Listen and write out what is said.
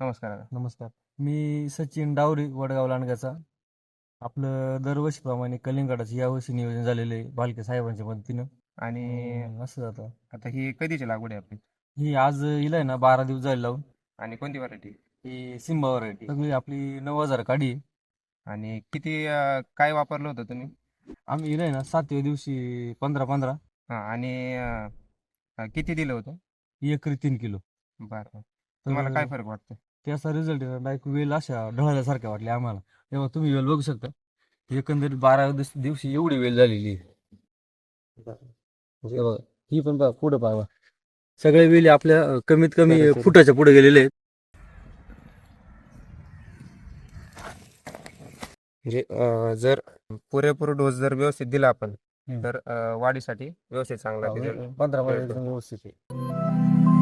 नमस्कार. नमस्कार. मी सचिन डावरे वडगाव लांडग्याचा. आपलं दरवर्षीप्रमाणे कलिंगडाचं यावर्षी नियोजन झालेलं आहे भालके साहेबांच्या मदतीनं आणि असं जातं आता. ही कधीची लागवड आहे आपली? ही आज हिला आहे ना बारा दिवस जायला लावून. आणि कोणती व्हरायटी ही सिम्बा व्हरायटी सगळी आपली नऊ हजार काढी आहे. आणि किती अं, काय वापरलं होतं तुम्ही? आम्ही हिला आहे ना सातव्या दिवशी पंधरा पंधरा. हां आणि अं, किती दिलं होतं? एकरी तीन किलो. बरं. तुम्हाला काय फरक वाटतं त्याचा रिझल्ट डायरेक्ट वेल अशा ढळल्यासारख्या वाटल्या आम्हाला. तेव्हा तुम्ही वेल बघू शकता. एकंदरीत बारा दिवस दिवशी एवढी वेल झालेली आहे. म्हणजे बघा, ही पण बघा पुढं पाहा. सगळे वेली आपल्या कमीत कमी. फुटाच्या पुढे गेलेले आहेत. म्हणजे जर पुरेपूर डोस जर व्यवस्थित दिला आपण. तर वाढीसाठी व्यवस्थित चांगला पंधरा व्यवस्थित आहे.